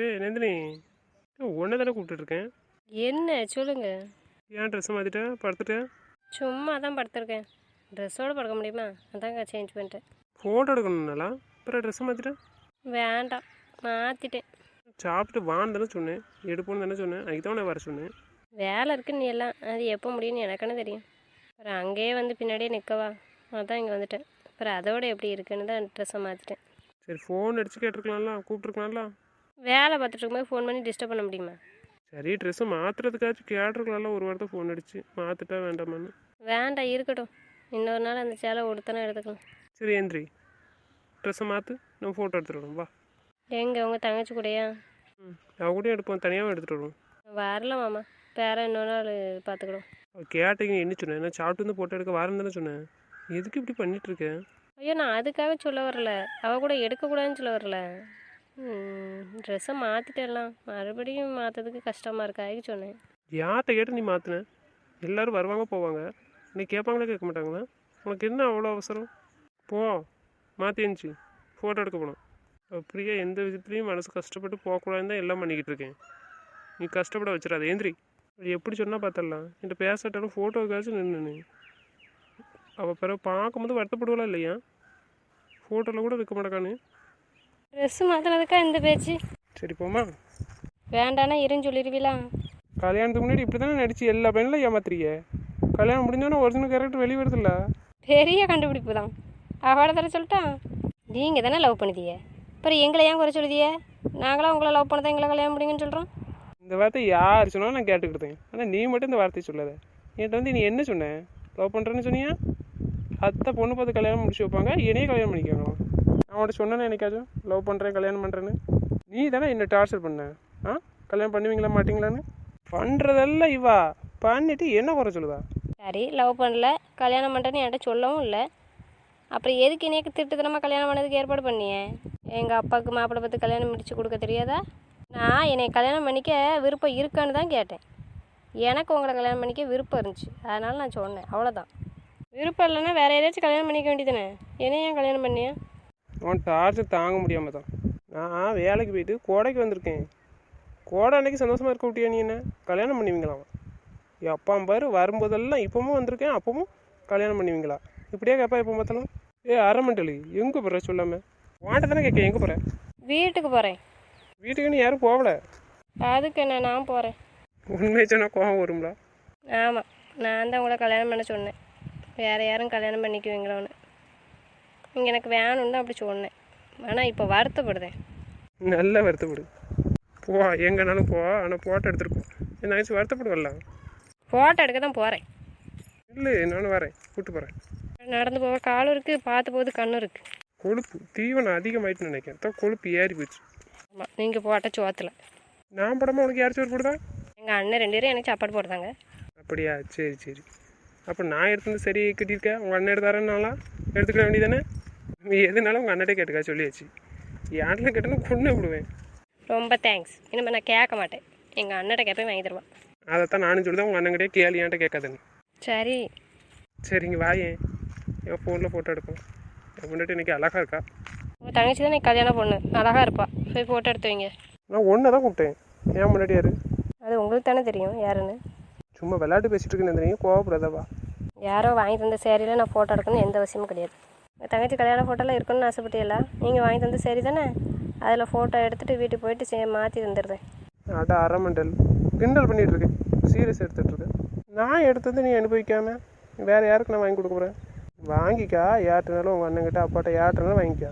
ஏய் நந்தினி ஒன்றை தானே கூப்பிட்டுருக்கேன் என்ன? சொல்லுங்க. ஏன் ட்ரெஸ்ஸை மாற்றிட்டேன் படுத்துட்டேன் சும்மா தான் படுத்திருக்கேன். ட்ரெஸ்ஸோடு படுக்க முடியுமா? அதாங்க சேஞ்ச் பண்ணிட்டேன். ஃபோட்டோ எடுக்கணும்னாலா அப்புறம் ட்ரெஸ்ஸை மாற்றிட்டேன் வேண்டாம். மாற்றிட்டேன் சாப்பிட்டு வான்னு தானே சொன்னேன். எடுப்போன்னு தானே சொன்னேன். அதுக்கு தான் உன்னை வர சொன்னேன். வேலை இருக்குன்னு எல்லாம். அது எப்போ முடியும்னு எனக்குன்னு தெரியும். அப்புறம் அங்கேயே வந்து பின்னாடியே நிற்கவா அதான் இங்கே வந்துட்டேன். அப்புறம் அதோட எப்படி இருக்குன்னு தான் ட்ரெஸ்ஸை மாற்றிட்டேன் சரி ஃபோன் அடிச்சு கேட்டிருக்கலாம்ல. கூப்பிட்ருக்கலாம்ல வேலை பார்த்துட்டு இருக்கும்போது ஃபோன் பண்ணி டிஸ்டர்ப் பண்ண முடியுமா? சரி ட்ரெஸ்ஸு மாற்றுறதுக்காச்சும் கேட்டிருக்கலாம்ல ஒரு வாரத்தை ஃபோன் அடிச்சு. மாற்றிட்டா வேண்டாமான்னு. வேண்டாம் இருக்கட்டும். இன்னொரு நாள் அந்த சேலை உடுத்தானே எடுத்துக்கலாம். சரி எந்திரி ட்ரெஸ்ஸை மாற்று நம்ம ஃபோட்டோ எடுத்துகிட்டு வா. எங்கே உங்கள் தங்கச்சி கூடயா? ம் அவ கூடயும் எடுப்போம் தனியாகவும் எடுத்துகிட்டு வருவோம். வரல மாமா. வேற இன்னொரு நாள் பார்த்துக்கிடும் கேட்டீங்க என்ன சொன்னேன் நான் சாப்பிட்டு வந்து ஃபோட்டோ எடுக்க வரேன் தானே சொன்னேன் எதுக்கு இப்படி பண்ணிட்டு இருக்கேன் ஐயோ நான் அதுக்காக சொல்ல வரல. அவ கூட எடுக்கக்கூடாதுன்னு சொல்ல வரல. ட்ரெஸ்ஸை மாற்றிட்டேலாம் மறுபடியும் மாற்றுறதுக்கு கஷ்டமாக இருக்காதுக்கு சொன்னேன் யார்கிட்ட கேட்டு நீ மாற்றின எல்லாரும் வருவாங்க போவாங்க. நீ கேட்பாங்களே கேட்க மாட்டாங்களா? உனக்கு என்ன அவ்வளோ அவசரம்? போ. மாற்றி இருந்துச்சு. ஃபோட்டோ எடுக்க போனோம் அப்படியே எந்த விதத்துலேயும் மனசு கஷ்டப்பட்டு போகக்கூடாதுன்னு தான் எல்லாம் பண்ணிக்கிட்டு இருக்கேன். நீ கஷ்டப்பட வச்சிடாத. ஏந்திரி. எப்படி சொன்னால் பார்த்துடலாம் என்கிட்ட பேசட்டாலும் ஃபோட்டோக்காச்சும் நின்று அவள் பிறகு பார்க்கும்போது வருத்தப்படுவலாம் இல்லையா? ஃபோட்டோவில் கூட இருக்க மாட்டேக்கானு ட்ரெஸ்ஸு மாற்றினதுக்கா இந்த பேச்சு? சரி போமா வேண்டானா இருன்னு சொல்லிடுவீங்களா கல்யாணத்துக்கு முன்னாடி இப்படி தானே நடிச்சு எல்லா பையனும் ஏமாத்துறீங்க? கல்யாணம் முடிஞ்சோன்னே ஒரிஜினல் கேரக்டர் வெளியே வருதுல்ல? பெரிய கண்டுபிடிப்பு தான். அவளை தர சொல்லிட்டான் நீங்கள் தானே லவ் பண்ணுதிய அப்புறம் எங்களை ஏன் குறை சொல்லுதிய நாங்களாம் உங்களை லவ் பண்ணதான் எங்களை கல்யாணம் முடிங்கன்னு சொல்கிறோம் இந்த வார்த்தை யார் சொன்னாலும் நான் கேட்டுக்கிட்டேன். ஆனால் நீ மட்டும் இந்த வார்த்தையை சொல்லாத. என்கிட்ட வந்து நீ என்ன சொன்ன? லவ் பண்ணுறேன்னு சொன்னியா? அத்தை பொண்ணு பார்த்து கல்யாணம் முடிச்சு வைப்பாங்க என்னையே கல்யாணம் பண்ணிக்கோங்க அவன்கிட்ட உன்ட்ட சொன்னேன்னு என்னைக்காச்சும்? லவ் பண்ணுறேன் கல்யாணம் பண்ணுறேன்னு நீ தானே என்ன டார்ச்சர் பண்ண? ஆ? கல்யாணம் பண்ணுவீங்களா மாட்டிங்களான்னு? பண்ணுறதெல்லாம் இவா. பண்ணிட்டு என்ன குறை சொல்லுவா? சரி லவ் பண்ணல கல்யாணம் பண்ணுறேன்னு என்கிட்ட சொல்லவும் இல்லை. அப்புறம் எதுக்கு எனக்கு திட்டுத்தனமாக கல்யாணம் பண்ணதுக்கு ஏற்பாடு பண்ணியே? எங்கள் அப்பாவுக்கு மாப்பிள்ளை பார்த்து கல்யாணம் முடிச்சு கொடுக்க தெரியாதா? நான் என்னை கல்யாணம் பண்ணிக்க விருப்பம் இருக்கான்னு தான் கேட்டேன். எனக்கு உங்களை கல்யாணம் பண்ணிக்க விருப்பம் இருந்துச்சு. அதனால் நான் சொன்னேன். அவ்வளோதான் விருப்பம் இல்லைன்னா வேறு ஏதாச்சும் கல்யாணம் பண்ணிக்க வேண்டியதானே என்னைய ஏன் கல்யாணம் பண்ணியா? உன் டார்ச்சர் தாங்க முடியாமல் தான். நான் வேலைக்கு போயிட்டு கோடைக்கு வந்திருக்கேன். கோடை அன்னைக்கு சந்தோஷமாக இருக்க விட்டியா நீ என்ன? கல்யாணம் பண்ணுவீங்களாம் அப்பா பாரு வரும்போதெல்லாம் இப்பவும் வந்திருக்கேன் அப்பவும் கல்யாணம் பண்ணுவீங்களா? இப்படியே கேட்பா எப்போ பார்த்தாலும்? ஏ அரமண்டலி எங்கே போகிற சொல்லாமல் வாண்ட தானே கேட்க எங்கே போகிற வீட்டுக்கு போகிறேன் வீட்டுக்கு நீ யாரும் போகல அதுக்கு என்ன நான் போகிறேன் உண்மையை சொன்னால் கோவம் வரும்ல? ஆமாம் நான் தான் உங்களை கல்யாணம் பண்ண சொன்னேன். வேறு யாரும் கல்யாணம் பண்ணிக்குவீங்களோன்னு. நீங்கள் எனக்கு வேணும்னு அப்படி சொன்னேன். ஆனால் இப்போ வருத்தப்படுதேன். நல்ல வருத்தப்படு. போ எங்கேனாலும் போ ஆனால் போட்டோ எடுத்துகிட்டு போ. என்ன ஆச்சு வருத்தப்படுவல்ல? ஃபோட்டோ எடுக்க தான் போகிறேன் இல்லை நானும் வரேன். கூப்பிட்டு போகிறேன் நடந்து போக காலும் இருக்குது பார்த்து போகுது கண்ணும் இருக்குது கொழுப்பு தீவனம் அதிகமாயிட்டுன்னு நினைக்கிறேன். தான் கொழுப்பு ஏறி போச்சு ஆமாம் நீங்கள் போட்ட சோத்தில். நான் படமா உனக்கு யார் சோறு போடுதா? எங்கள் அண்ணன் ரெண்டு பேரும் எனக்கு சாப்பாடு போடுறாங்க அப்படியா சரி சரி. அப்போ நான் எடுத்து சரி கட்டியிருக்கேன். உங்கள் அண்ணன் எடுத்தாரன்னாலாம் எடுத்துக்கிட வேண்டியதானே நீ எதுனாலும் உங்கள் அண்ணன்டே கேட்டுக்கா சொல்லியாச்சு. யாரில் கேட்டாலும் கொண்டு விடுவேன். ரொம்ப தேங்க்ஸ் இனிமேல் நான் கேட்க மாட்டேன். எங்கள் அண்ணன்ட்ட கேட்பேன் வாங்கி தருவான். அதைத்தான் நானும் சொல்லுதேன் உங்கள் அண்ணன்கிட்டே கேள்வி ஏன்ட்ட கேட்காதுன்னு. சரி. சரிங்க வாயேன் என் ஃபோனில் ஃபோட்டோ எடுப்போம் என் முன்னாடி இன்னைக்கு அழகா இருக்கா? உங்கள் தங்கச்சி தான் நீ கல்யாணம் பொண்ணு. அழகாக இருப்பா. போய் ஃபோட்டோ எடுத்து வைங்க நான் ஒன்றை தான் கூப்பிட்டேன். ஏன் முன்னாடி யாரு? அது உங்களுக்கு தானே தெரியும் யாருன்னு. சும்மா விளையாட்டு பேசிட்டு நந்தினி கோவப்படாதவா? யாரோ வாங்கி தந்த சேரீல நான் ஃபோட்டோ எடுக்கணும்னு எந்த அவசியமும் கிடையாது. என் தங்கச்சி கல்யாண ஃபோட்டோலாம் இருக்கணும்னு ஆசைப்பட்டீங்களா நீங்கள் வாங்கி தந்த சரி தானே? அதில் ஃபோட்டோ எடுத்துகிட்டு வீட்டுக்கு போயிட்டு சே மாற்றி தந்துடுறேன். அட அரமண்டல் கிண்டல் இருக்கேன் சீரியஸ் எடுத்துட்டு இருக்கேன் நான் எடுத்தது நீ அனுபவிக்காம வேற யாருக்கு நான் வாங்கி கொடுக்க போகிறேன் வாங்கிக்கா யார்ட்டனாலும் உங்கள் அண்ணங்கிட்ட அப்பாட்ட யார்ட்டனாலும் வாங்கிக்கா.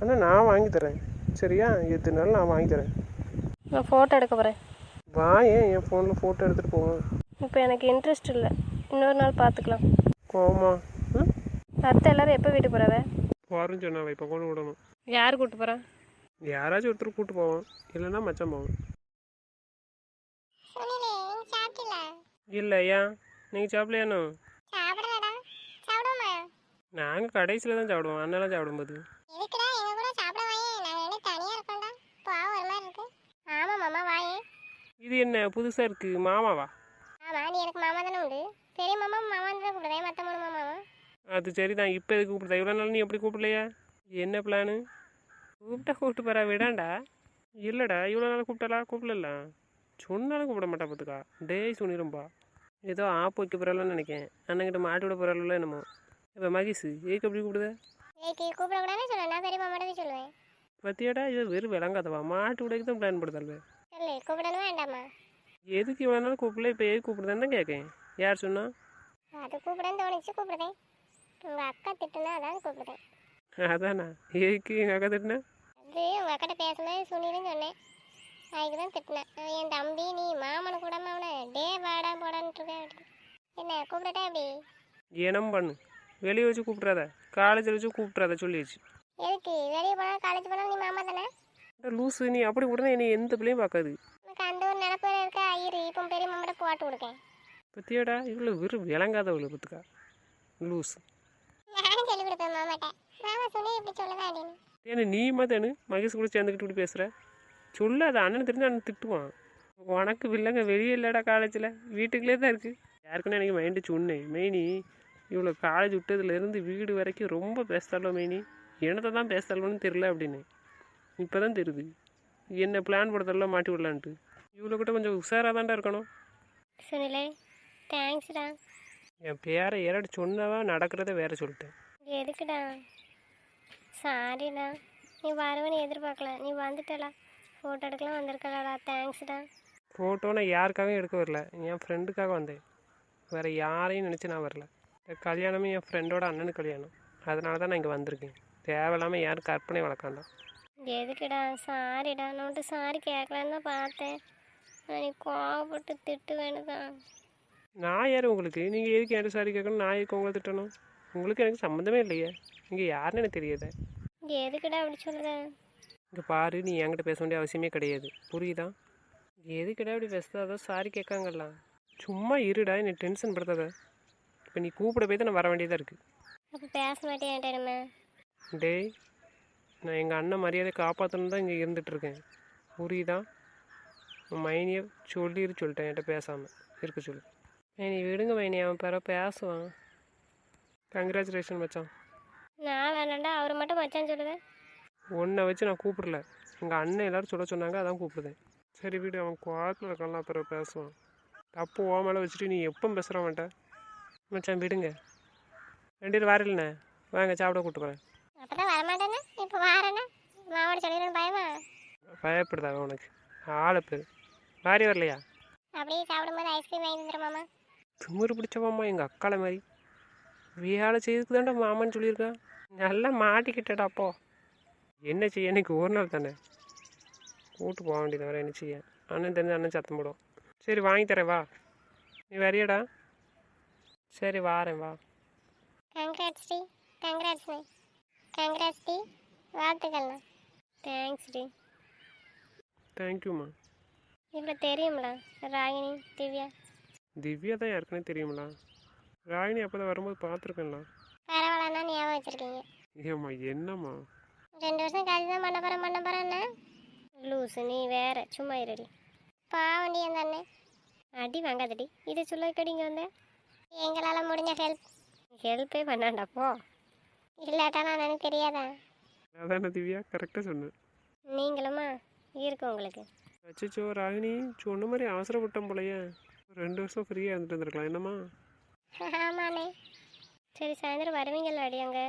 ஆனால் நான் வாங்கி தரேன். சரியா? எதுனாலும் நான் வாங்கி தரேன். நான் ஃபோட்டோ எடுக்க போகிறேன் வா ஏன் என் ஃபோனில் ஃபோட்டோ எடுத்துகிட்டு போவோம் இப்போ எனக்கு இன்ட்ரெஸ்ட் இல்லை. இன்னொரு நாள் பார்த்துக்கலாம் கோவமா ம் அத்தை எல்லாரும் எப்போ வீட்டுக்கு போகிறவ போகிறேன்னு சொன்னாவை இப்போ கொண்டு விடணும். யார் கூப்பிட்டு போகிறா யாராச்சும் ஒருத்தர் கூப்பிட்டு போவோம். இல்லைன்னா மச்சான் போவோம். இல்லை ஏன் நீங்கள் சாப்பிடலையானோ நாங்கள் கடைசியில் தான் சாப்பிடுவோம். அண்ணெல்லாம் சாப்பிடும்போது நாங்க இது என்ன புதுசாக இருக்குது மாமாவா? ஆமா நீ எனக்கு மாமா தானே உண்டு. பெரிய மாமா மாமா தான் கூப்பிடுவேன். மாமாவா அது சரி தான் இப்போ எதுக்கு கூப்பிடுதா இவ்வளோ நாள் நீ எப்படி கூப்பிடலையா? என்ன பிளானு கூப்பிட்டா கூப்பிட்டு போறா விடாண்டா. இல்லைடா இவ்வளோ நாள் கூப்பிட்டாலா கூப்பிடல சொன்னாலும் கூப்பிட மாட்டா பார்த்துக்கா டேய் சொன்னிரும்பா ஏதோ ஆப்பு வைக்க போகிறாள்னு நினைக்கேன். அண்ணங்கிட்ட மாட்டி விட போகிறாள் என்னமோ. இப்போ மகேஷ் ஏக்கு எப்படி கூப்பிடுத? ஏய்க்கு கூப்பிடக்கூடாதுன்னு சொல்லுவேன் நான் பெரிய மாமாட்டவே சொல்லுவேன். பத்தியாடா இது வெறும் விளங்காதவா? மாட்டு விடைக்கு தான் பிளான் கூப்பிடணும் வேண்டாமா? எதுக்கு இவ்வளோ நாள் கூப்பிடல? இப்போ எதுக்கு கூப்பிடுதான்னு தான் கேட்கேன் யார் சொன்னா? அது கூப்பிடன்னு தோணுச்சு கூப்பிடுதேன். உங்கள் அக்கா திட்டுனா அதான் கூப்பிடுதேன் அதானா? எதுக்கு எங்கள் அக்கா திட்டினேன் அது உங்கள் அக்கிட்ட பேசும்போது சுனிலும் சொன்னேன். அதுக்கு தான் திட்டினேன். என் தம்பி நீ மாமனு கூட அவனை டே வாடா போடான்ட்டு இருக்க. என்ன கூப்பிடட்டா எப்படி ஏனம் பண்ணு. வெளியே வச்சு கூப்பிட்றாத காலேஜில் வச்சு கூப்பிட்றாத சொல்லிடுச்சு எதுக்கு? வெளியே போனால் காலேஜ் போனால் நீ மாமா தானே? லூசு நீ அப்படி உடனே என்னை எந்த பிள்ளையும் பார்க்காது. உனக்கு அந்த ஒரு நினப்பு இருக்க? ஐயரு இப்போ பெரிய மாமாட்ட போட்டு கொடுக்கேன் பத்தியாடா இவ்வளோ வெறும் விளங்காதவளை பத்துக்கா. லூஸ் நானும் சொல்லி கொடுப்பேன் மாமாட்ட. மாமா சுனி இப்படி சொல்லுதான் அப்படின்னு. ஏன்னா நீ மாத்தானு மகேஷ் கூட சேர்ந்துக்கிட்டு இப்படி பேசுகிற சொல்லாத அண்ணன் தெரிஞ்சு அண்ணன் திட்டுவான். உனக்கு வில்லங்க வெளியே இல்லைடா காலேஜில் வீட்டுக்குள்ளே தான் இருக்குது யாருக்குன்னு எனக்கு மைண்டு சொன்னேன் மெயினி இவ்வளோ காலேஜ் விட்டதுலேருந்து வீடு வரைக்கும் ரொம்ப பேசுதாலோ மெயினி? என்னத்தை தான் பேசுதாலோன்னு தெரில அப்படின்னு. இப்போ தான் தெரியுது. என்ன பிளான் போடுறதெல்லாம் மாட்டி விடலான்ட்டு. இவ்வளோ கூட கொஞ்சம் உஷாராக தான்டா இருக்கணும். சுனிலே தேங்க்ஸ்டா என் பேரை ஏறாடி சொன்னவா நடக்கிறத வேற சொல்லிட்டேன். எதுக்குடா? சாரிடா. நீ வருவேன்னு எதிர்பார்க்கல. நீ வந்துட்டலா ஃபோட்டோ எடுக்கலாம் வந்திருக்கலடா. தேங்க்ஸ்டா ஃபோட்டோ நான் யாருக்காகவும் எடுக்க வரல. என் ஃப்ரெண்டுக்காக வந்தேன். வேறு யாரையும் நினச்சி நான் வரல. இந்த கல்யாணமே என் ஃப்ரெண்டோட அண்ணனுக்கு கல்யாணம். அதனால தான் நான் இங்கே வந்திருக்கேன். தேவையில்லாமல் யாரும் கற்பனை வளர்க்காண்டாம் எதுக்குடா? சாரிடா. நான் சாரி கேட்கலான்னு தான் பார்த்தேன். நீ கோவப்பட்டு திட்டு வேணுதான் நான் யார் உங்களுக்கு? நீங்கள் எதுக்கு என்கிட்ட சாரி கேட்கணும்? நான் எதுக்கு உங்களை திட்டணும்? உங்களுக்கு எனக்கு சம்மந்தமே இல்லையே. இங்கே யாருன்னு எனக்கு தெரியாது. எதுக்குடா அப்படி சொல்லுத இங்கே பாரு நீ என்கிட்ட பேச வேண்டிய அவசியமே கிடையாது. புரியுதா? எதுக்கிட்ட அப்படி பேசுதா சாரி கேட்காங்கல்ல. சும்மா இருடா என்னை டென்ஷன் படுத்தாத. இப்போ நீ கூப்பிட போய் தான் நான் வர வேண்டியதாக இருக்குது அப்போ பேச மாட்டேன் என்கிட்ட டேய் நான் எங்கள் அண்ணன் மரியாதை காப்பாற்றணும் தான் இங்கே இருந்துகிட்ருக்கேன் புரியுதா? உன் மைனியை சொல்லிரு சொல்லிட்டேன் என்கிட்ட பேசாமல் இருக்க சொல்லு. மைனி விடுங்க மைனி அவன் பிற பேசுவான். கங்க்ராச்சுலேஷன் மச்சான். நான் வேணாண்டா அவரை மட்டும் மச்சான் சொல்லுவேன் உன்னை வச்சு நான் கூப்பிடல. எங்கள் அண்ணன் எல்லாரும் சொல்ல சொன்னாங்க அதான் கூப்பிடுதேன். சரி வீடு அவன் குவாத்தில் இருக்கான்ல அப்புறம் பேசுவான். தப்பு ஓ மேலே வச்சுட்டு நீ எப்போ பேசுகிற மாட்டேன் மச்சான் விடுங்க. ரெண்டு பேரும் வரலண்ணே வாங்க சாப்பிட கூப்பிட்டு போகிறேன் அப்போ தான் வரமாட்டேன்னா? இப்போ வாரேன்னா? மாவோட சொல்லிடணும் பயமா? பயப்படுதா உனக்கு? ஆளை பேர் வாரி வரலையா? அப்படியே சாப்பிடும்போது ஐஸ்கிரீம் வாங்கி தந்துடுமாமா திமிரு பிடிச்சவாம்மா எங்கள் அக்கால மாதிரி. வேலை செய்யறதுக்கு தான்டா மாமான்னு சொல்லியிருக்கான் நல்லா மாட்டிக்கிட்டடா அப்போ. என்ன செய்ய எனக்கு ஒரு நாள் தானே. கூட்டு போக வேண்டியது வேறு என்ன செய்ய? அண்ணன் தெரிஞ்சு அண்ணன் சத்தம் போடும். சரி வாங்கி தரேன் வா. நீ வரியாடா? சரி வாரேன் வா. கங்க்ராட்ஸ் டி. கங்க்ராட்ஸ் கங்க்ராட்ஸ் டி. வாழ்த்துக்கள்ண்ணா தேங்க்ஸ் டி. தேங்க்யூம்மா இவ்வளோ தெரியும்ல ராகினி திவ்யா. திவ்யா தான் யாருக்குன்னே தெரியுங்களா ராகினி அப்போ தான் வரும்போது பார்த்துருக்கேன்ல பரவாயில்லண்ணா ஞாபகம் வச்சுருக்கீங்க. ஏம்மா என்னம்மா? ரெண்டு வருஷம் கழிச்சு தான் பண்ண போகிறேன்னா லூசு நீ வேற சும்மா இருடி. பாவண்டி அண்ணன் அடி வாங்காதடி. இதை சொல்ல கடிங்க வந்த. எங்களால் முடிஞ்ச ஹெல்ப் ஹெல்ப்பே பண்ணாண்டா போ. இல்லாட்டா நான் எனக்கு தெரியாதா? அதானே திவ்யா கரெக்டாக சொன்னேன் நீங்களுமா? இருக்கு உங்களுக்கு. அச்சோ ராகினி. சொன்ன மாதிரி அவசரப்பட்டோம் போலயே. ரெண்டு வருஷம் ஃப்ரீயாக இருந்துட்டு இருந்திருக்கலாம் என்னம்மா? ஆமாண்ணே. சரி சாயந்தரம் வருவீங்களா அடி அங்கே?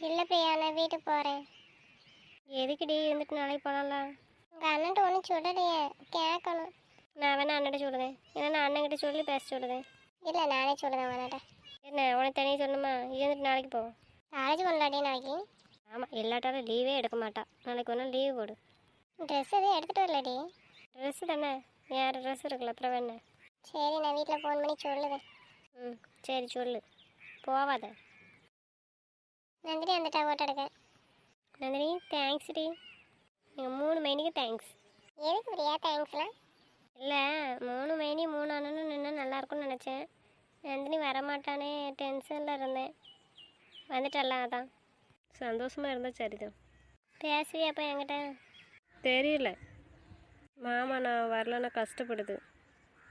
இல்லை பிரியா நான் வீட்டுக்கு போகிறேன் எதுக்குடி இருந்துட்டு நாளைக்கு போகலாம்ல உங்கள் அண்ணன்ட்ட ஒன்றும் சொல்லலையே கேட்கணும் நான் வேணா அண்ணன்ட்ட சொல்லுதேன். ஏன்னா நான் அண்ணன்கிட்ட சொல்லி பேச சொல்லுதேன். இல்லை நானே சொல்லுதேன் அண்ணன்ட்ட என்ன உனக்கு தனியாக சொல்லணுமா? இருந்துட்டு நாளைக்கு போ. காலேஜ் கொண்டாடி நாளைக்கு? ஆமாம் எல்லாட்டாலும் லீவே எடுக்க மாட்டா. நாளைக்கு ஒன்றும் லீவு லீவ் போடு. ட்ரெஸ் எதுவும் எடுத்துகிட்டு வரலடி. ட்ரெஸ்ஸு தானே? யார் ட்ரெஸ் இருக்குல்ல அப்புறம் என்ன சரி நான் வீட்டில் ஃபோன் பண்ணி சொல்லுவேன் ம் சரி சொல்லு. போவாத. நந்தினி வந்துட்டா ஓட்ட எடுக்க. நந்தினி தேங்க்ஸ் டி. நீங்கள் மூணு மைனிக்கு தேங்க்ஸ் எதுக்கு பிரியா தேங்க்ஸ்லாம் இல்லை மூணு மைனி மூணு அண்ணனும் நின்று நல்லா இருக்கும்னு நினச்சேன். நந்தினி வரமாட்டானே டென்ஷனில் இருந்தேன். வந்துட்டல்ல அதான். சந்தோஷமாக இருந்தால் சரிதான் பேசுவியாப்பா என்கிட்ட? தெரியல. மாமா நான் வரலன்னா கஷ்டப்படுது.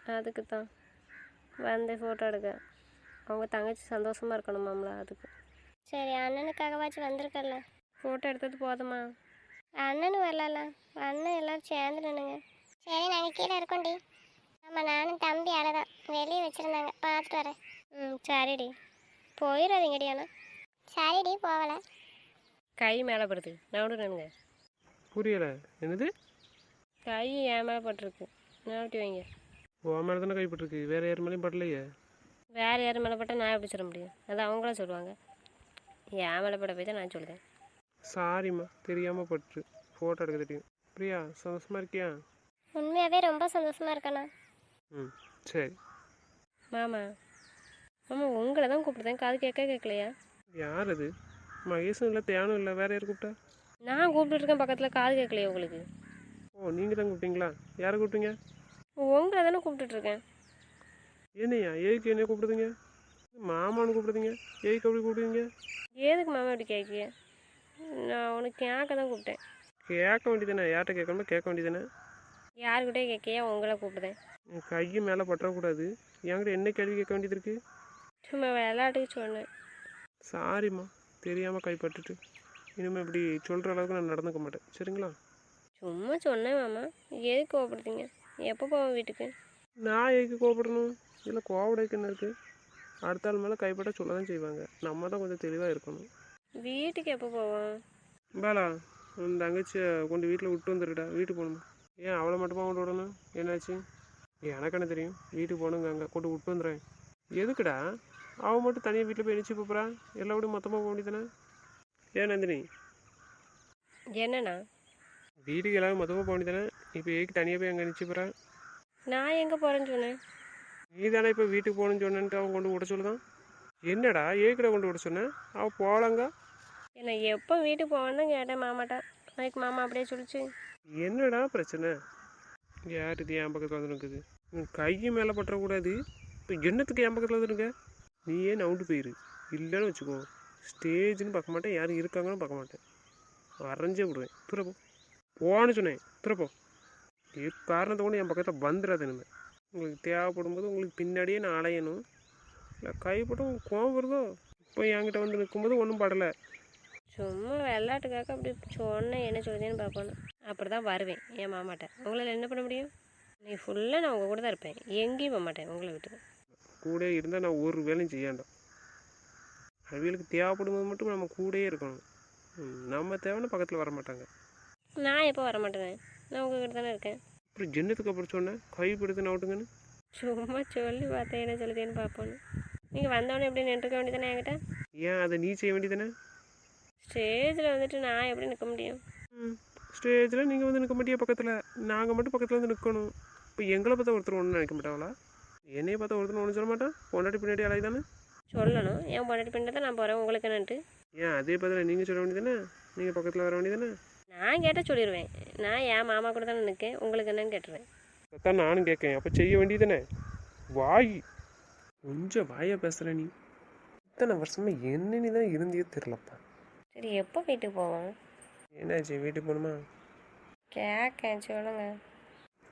அதுக்கு தான். வந்து ஃபோட்டோ எடுக்க. அவங்க தங்கச்சி சந்தோஷமாக இருக்கணும் மாமலா அதுக்கு. சரி அண்ணனுக்காகவாச்சும் வந்திருக்கல. ஃபோட்டோ எடுத்தது போதுமா? அண்ணனும் வரலாம் அண்ணன் எல்லாரும் சேர்ந்து நின்னுங்க சரி நாங்கள் கீழே இருக்கோண்டி ஆமாம் நானும் தம்பி அழதான் வெளியே வச்சுருந்தாங்க. பார்த்துட்டு வரேன். ம் சரிடி. போயிடாதீங்கடி அண்ணா. சரிடி போகலை. கை மேலே படுது நவுண்டு நின்னுங்க புரியலை. என்னது? கை என் மேலே பட்டிருக்கு. நவுட்டி வைங்க. உன் மேலே தானே கைப்பட்டிருக்கு. வேறு யார் மேலேயும் படலையே. வேறு யார் மேலே பட்டால் நான் எப்படி சொல்ல முடியும்? அது அவங்களும் சொல்லுவாங்க. என் மேலே பட போய் தான் நான் சொல்லுவேன் சாரிம்மா தெரியாமல் பட்டு ஃபோட்டோ எடுக்க தெரியும். பிரியா சந்தோஷமா இருக்கியா? உண்மையாகவே ரொம்ப சந்தோஷமாக இருக்கண்ணா ம் சரி. மாமா மாமா உங்களை தான் கூப்பிடுதேன் காது கேட்க கேட்கலையா? யார் அது? மகேஷும் இல்லை தியானும் இல்லை வேற யார் கூப்பிட்டா? நான் கூப்பிட்டுருக்கேன் பக்கத்தில் காது கேட்கலையா உங்களுக்கு. ஓ நீங்கள் தான் கூப்பிட்டீங்களா? யாரை கூப்பிட்டீங்க? உங்களை தானே கூப்பிட்டுட்ருக்கேன். என்னையா? ஏய்க்கு என்ன கூப்பிடுதீங்க மாமான்னு கூப்பிடுதீங்க ஏய்க்கு அப்படி கூப்பிடுவீங்க எதுக்கு மாமா இப்படி கேட்கிய நான் உனக்கு கேட்க தான் கூப்பிட்டேன். கேட்க வேண்டியதானே யார்கிட்ட கேட்கணுமோ கேட்க வேண்டியதானே யாருக்கிட்டே கேட்கையா உங்களை கூப்பிடுதேன் என் கையை மேலே பற்றக்கூடாது. என்கிட்ட என்ன கேள்வி கேட்க வேண்டியது இருக்குது சும்மா விளையாட்டுக்கு சொன்னேன். சாரிம்மா தெரியாமல் கைப்பட்டுட்டு இனிமேல் இப்படி சொல்கிற அளவுக்கு நான் நடந்துக்க மாட்டேன். சரிங்களா? சும்மா சொன்னேன் மாமா. எதுக்கு கோவப்படுத்தீங்க? எப்போ போவேன் வீட்டுக்கு? நான் ஏக்கு கோபப்படணும் இல்லை கோவடைக்கு என்ன இருக்குது அடுத்த ஆள் மேலே கைப்பட்ட சொல்ல தான் செய்வாங்க. நம்ம தான் கொஞ்சம் தெளிவாக இருக்கணும். வீட்டுக்கு எப்போ போவோம் பாலா உன் தங்கச்சியை கொண்டு வீட்டில் விட்டு வந்துடுடா. வீட்டுக்கு போகணும்? ஏன் அவளை மட்டுமா கொண்டு விடணும்? என்னாச்சு? எனக்கு என்ன தெரியும்? வீட்டுக்கு போகணுங்க அங்கே கொண்டு விட்டு வந்துடுறேன். எதுக்குடா? அவன் மட்டும் தனியாக வீட்டில் போய் நினச்சி போகிறா எல்லாரோடையும் மொத்தமாக போக வேண்டியதானே ஏன் நந்தினி? என்னண்ணா? வீட்டுக்கு எல்லாரும் மொத்தமாக போக வேண்டியதானே இப்போ ஏக்கு தனியாக போய் அங்கே நினச்சி போகிறா நான் எங்கே போகிறேன்னு சொன்னேன். நீ தானே இப்போ வீட்டுக்கு போகணும்னு சொன்னேன்ட்டு அவன் கொண்டு விட சொல்லுதான். என்னடா ஏக்கிட கொண்டு விட சொன்னேன் அவள் போகலாங்க. என்ன எப்போ வீட்டுக்கு போவேன்னு கேட்டேன் மாமாட்ட. அதுக்கு மாமா அப்படியே சொல்லிச்சு. என்னடா பிரச்சனை? யார் இது என் பக்கத்தில் வந்து நிற்குது உன் கை மேலே பற்றக்கூடாது. இப்போ என்னத்துக்கு என் பக்கத்தில் வந்துருங்க நீ ஏன் நவுண்டு போயிரு. இல்லைன்னு வச்சுக்கோ. ஸ்டேஜ்னு பார்க்க மாட்டேன். யாரும் இருக்காங்கன்னு பார்க்க மாட்டேன். வரைஞ்சே விடுவேன். துறப்போ போன்னு சொன்னேன். துறப்போ காரணத்தை கொண்டு என் பக்கத்தில் வந்துடாது இனிமேல் உங்களுக்கு தேவைப்படும் போது உங்களுக்கு பின்னாடியே நான் அலையணும். இல்லை கைப்பட்டும் கோவம் வருதோ? இப்போ என்கிட்ட வந்து நிற்கும்போது ஒன்றும் படலை. சும்மா விளையாட்டுக்காக அப்படி சொன்னேன். என்ன சொல்லுதேன்னு பார்ப்போன்னு. அப்படி தான் வருவேன் என் மாமாட்ட. உங்களால் என்ன பண்ண முடியும்? நீ ஃபுல்லாக நான் உங்கள் கூட தான் இருப்பேன். எங்கேயும் போக மாட்டேன் உங்களை விட்டு. கூட இருந்தால் நான் ஒரு வேலையும் செய்யாண்டோம் அவிகளுக்கு தேவைப்படும் போது மட்டும் நம்ம கூடயே இருக்கணும். நம்ம தேவைன்னா பக்கத்தில் வர மாட்டாங்க நான் எப்போ வர மாட்டேன் நான் உங்ககிட்ட தானே இருக்கேன். அப்புறம் ஜென்னத்துக்கு அப்புறம் சொன்னேன் கைப்படுத்து நவுட்டுங்கன்னு சும்மா சொல்லி பார்த்தேன் என்ன சொல்லுதேன்னு பார்ப்போன்னு. நீங்கள் வந்தவொடனே எப்படி நின்றுக்க வேண்டியதானே என்கிட்ட? ஏன் அதை நீ செய்ய வேண்டியதானே ஸ்டேஜில் வந்துட்டு நான் எப்படி நிற்க முடியும்? ஸ்டேஜில் நீங்கள் வந்து நிற்க மாட்டியா பக்கத்தில்? நாங்கள் மட்டும் பக்கத்தில் வந்து நிற்கணும். இப்போ எங்களை பார்த்தா ஒருத்தர் ஒன்றும் நினைக்க மாட்டாங்களா என்னைய பார்த்தா ஒருத்தர் ஒன்றும் சொல்ல மாட்டான்? பொண்டாட்டி பின்னாடி அலை தானே? சொல்லணும். என் பொண்டாட்டி பின்னாடி தான் நான் போகிறேன் உங்களுக்கு என்னன்ட்டு? ஏன் அதே பதில் நீங்கள் சொல்ல வேண்டியதானே நீங்கள் பக்கத்தில் வர வேண்டியதானே நான் கேட்டால் சொல்லிடுவேன் நான் என் மாமா கூட தானே நிற்கேன் உங்களுக்கு என்னன்னு கேட்டுருவேன். அதான் நானும் கேட்கேன் அப்போ செய்ய வேண்டியதானே வாய். கொஞ்சம் வாயை பேசுகிற நீ. இத்தனை வருஷமாக என்னன்னு தான் இருந்தியே தெரிலப்பா. சரி எப்போ வீட்டுக்கு போவோம்? என்னாச்சு வீட்டுக்கு போகணுமா கேட்கேன் சொல்லுங்க.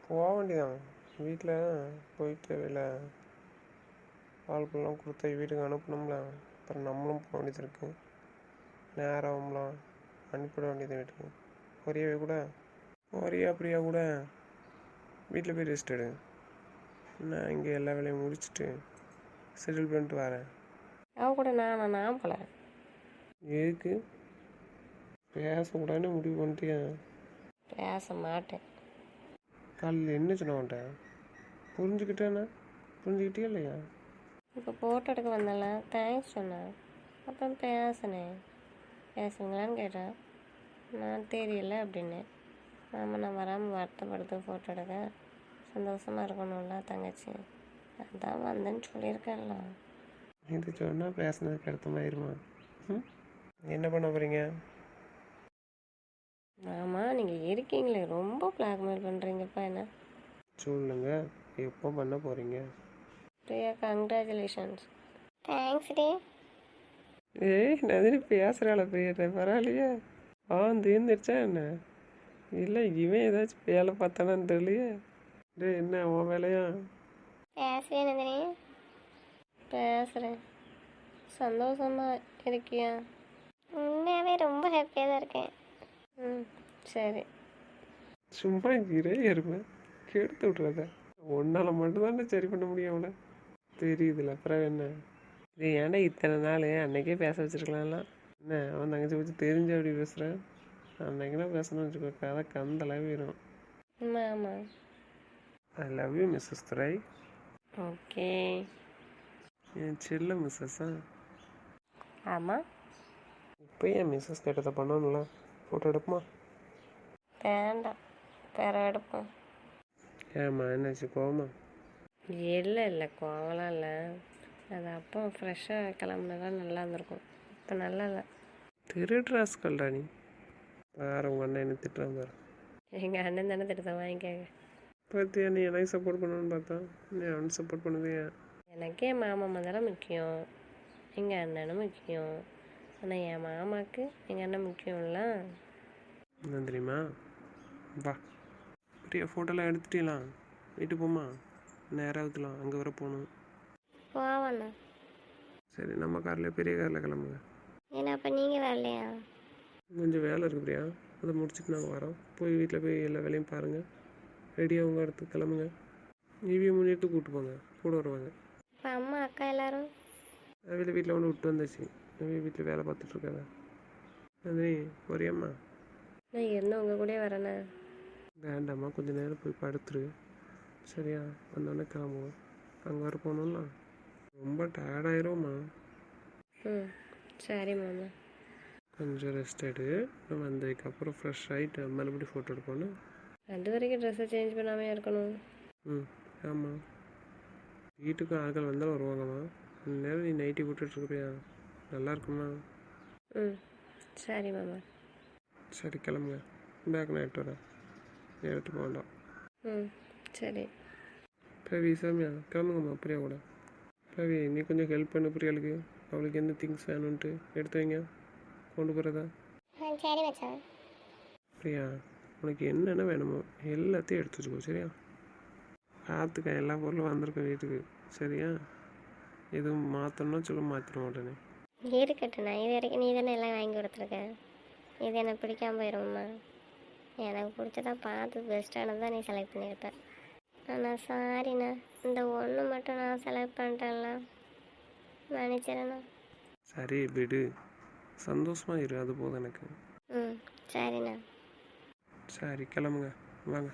போக வேண்டியதான் வீட்டில் போயிட்டு வேலை ஆள்கள்லாம் கொடுத்து வீட்டுக்கு அனுப்பணும்ல. அப்புறம் நம்மளும் போக வேண்டியது இருக்கு. நேரம்லாம் அனுப்பிட வேண்டியது வீட்டுக்கு. ஒரேவே கூட. ஒரே அப்படியா கூட. வீட்டில் போய் ரெஸ்ட் எடு. நான் இங்கே எல்லா வேலையும் முடிச்சுட்டு செட்டில் பண்ணிட்டு வரேன். அவன் கூட நான் நான் போல எதுக்கு? பேசக்கூடாதுன்னு முடிவு பண்ணிட்டேன் பேச மாட்டேன். காலையில் என்ன சொன்ன உன்ட்ட புரிஞ்சுக்கிட்டேண்ணா புரிஞ்சுக்கிட்டே இல்லையா? இப்போ ஃபோட்டோ எடுக்க வந்தல தேங்க்ஸ் சொன்னேன். அப்புறம் பேசினேன். பேசுவீங்களான்னு கேட்டேன். நான் தெரியல அப்படின்னேன் ஆமாம் நான் வராமல் வருத்தப்படுத்து ஃபோட்டோ எடுக்க. சந்தோஷமாக இருக்கணும்ல தங்கச்சி. அதான் வந்தேன்னு சொல்லியிருக்கேன்ல. இது சொன்னால் பேசினதுக்கு அடுத்த மாதிரிமா என்ன பண்ண போகிறீங்க ஆமாம் நீங்கள் இருக்கீங்களே. ரொம்ப பிளாக்மெயில் பண்ணுறீங்கப்பா என்ன? சொல்லுங்க. எப்போ பண்ண போகிறீங்க பிரியா கங்க்ராச்சுலேஷன்ஸ் தேங்க்ஸ் டி. ஏய் நந்தினி பேசுகிறாள் பிரியாட்ட பரவாயில்லையே. ஆ தீர்ந்துருச்சா என்ன? இல்லை இவன் ஏதாச்சும் வேலை பார்த்தானான்னு தெரியலையே. டேய் என்ன உன் வேலையா? பேசுவே நந்தினி. பேசுகிறேன் சந்தோஷமா இருக்கியா? உண்மையாகவே ரொம்ப ஹாப்பியாக தான் இருக்கேன். ம் சரி. சும்மா இரே எருமை. கெடுத்து விட்றத. உன்னால் மட்டும்தானே சரி பண்ண முடியும் அவளை. தெரியுதுல அப்புறம் என்ன? இது ஏன்டா இத்தனை நாள்? அன்னைக்கே பேச வச்சிருக்கலாம்லாம். என்ன அவன் தங்கச்சி வச்சு தெரிஞ்ச அப்படி பேசுகிறேன் அன்னைக்குனா பேசணும்னு வச்சுக்கோ கதை கந்தளவு வரும் ஆமாம் ஆமாம் I love you missus Durai. Okay. என் செல்ல மிஸ்ஸஸ்ஸா ஆமாம் இப்போ ஏன் மிஸ்ஸஸ் கேட்டதை பண்ணணும்ல? ஃபோட்டோ எடுப்புமா? வேண்டாம் வேற எடுப்போம். ஏம்மா என்னாச்சு கோவமா? இல்லை இல்லை கோவலாம் இல்லை. அது அப்போ ஃப்ரெஷ்ஷாக கிளம்புனதா நல்லா இருந்திருக்கும். இப்போ நல்லா இல்லை திருட்ராஸ்கல்டா நீ பாரு உங்கள் அண்ணன் என்ன திட்டுறான் பாரு. எங்கள் அண்ணன் தானே திட்டத்தை வாங்கிக்காங்க. பார்த்தியா நீ எனக்கு சப்போர்ட் பண்ணணும்னு பார்த்தா? நீ அவனுக்கு சப்போர்ட் பண்ணுது ஏன் எனக்கே மாமா முதல்ல முக்கியம். எங்கள் அண்ணனும் முக்கியம். ஆனால் என் மாமாவுக்கு எங்கள் அண்ணன் முக்கியம்ல. என்ன தெரியுமா? வா. பிரியா ஃபோட்டோலாம் எடுத்துட்டீங்களா? வீட்டுக்கு போமா நேராக ஊற்றலாம் அங்கே வர போகணும். போவண்ணா சரி நம்ம காரில் பெரிய காரில் கிளம்புங்க. ஏன்னா அப்போ நீங்கள் வரலையா? கொஞ்சம் வேலை இருக்கு பிரியா. அதை முடிச்சுட்டு நாங்கள் வரோம். போய் வீட்டில் போய் எல்லா வேலையும் பாருங்கள் ரெடியாக உங்கள் இடத்துக்கு கிளம்புங்க. ஈவியை முன்னிட்டு கூப்பிட்டு போங்க. கூட வருவாங்க. இப்போ அம்மா அக்கா எல்லாரும்? அவையில் வீட்டில் ஒன்று விட்டு வந்தாச்சு. அவைய வீட்டில் வேலை பார்த்துட்ருக்காங்க நந்தினி போறியம்மா? நான் இருந்தும் உங்கள் கூட வரேண்ணே. வேண்டாம்மா கொஞ்ச நேரம் போய் படுத்துரு. சரியா? வந்தோடனே கிளம்புவோம். அங்கே வர போகணும்ல. ரொம்ப டயர்டாயிரும்மா ம் சரி மாமா. கொஞ்சம் ரெஸ்ட் எடு. நம்ம வந்ததுக்கப்புறம் ஃப்ரெஷ் ஆகிட்டு மறுபடியும் ஃபோட்டோ எடுப்போன்னு. அது வரைக்கும் ட்ரெஸ்ஸை சேஞ்ச் பண்ணாமே இருக்கணும். ம் ஆமாம் வீட்டுக்கு ஆட்கள் வந்தாலும் வருவாங்கம்மா. இந்த நேரம் நீ நைட்டி போட்டுட்ருக்கிறியா நல்லா இருக்குமா? ம் சரி மாமா. சரி கிளம்புங்க. பேக் நான் எடுத்து வரேன். எடுத்து போக வேண்டாம் ம் சரி. பவி சாமியா கிளம்புங்கம்மா பிரியா கூட. பவி நீ கொஞ்சம் ஹெல்ப் பண்ணு பிரியாளுக்கு. அவளுக்கு என்ன திங்ஸ் வேணும்ன்ட்டு. எடுத்து வைங்க. கொண்டு போகிறதா சரி மச்சான். பிரியா உனக்கு என்னென்ன வேணுமோ எல்லாத்தையும் எடுத்து வச்சுக்கோ சரியா? பார்த்துக்க எல்லா பொருளும் வந்திருக்கும் வீட்டுக்கு. சரியா? எதுவும் மாற்றணும்னா சொல்ல மாற்றிடும் உடனே இருக்கட்டுண்ணா இது வரைக்கும் நீ தானே எல்லாம் வாங்கி கொடுத்துருக்க. இது எனக்கு பிடிக்காம போயிடும்மா எனக்கு பிடிச்சதா பார்த்து பெஸ்ட்டானது தான் நீ செலக்ட் பண்ணியிருப்ப. ஆனால் சாரிண்ணா இந்த ஒன்று மட்டும் நான் செலக்ட் பண்ணிட்டேன்ல மன்னிச்சிடண்ணா சரி விடு. சந்தோஷமா இரு அது போதும் எனக்கு. ம் சரிண்ணா. சரி கிளம்புங்க. வாங்க.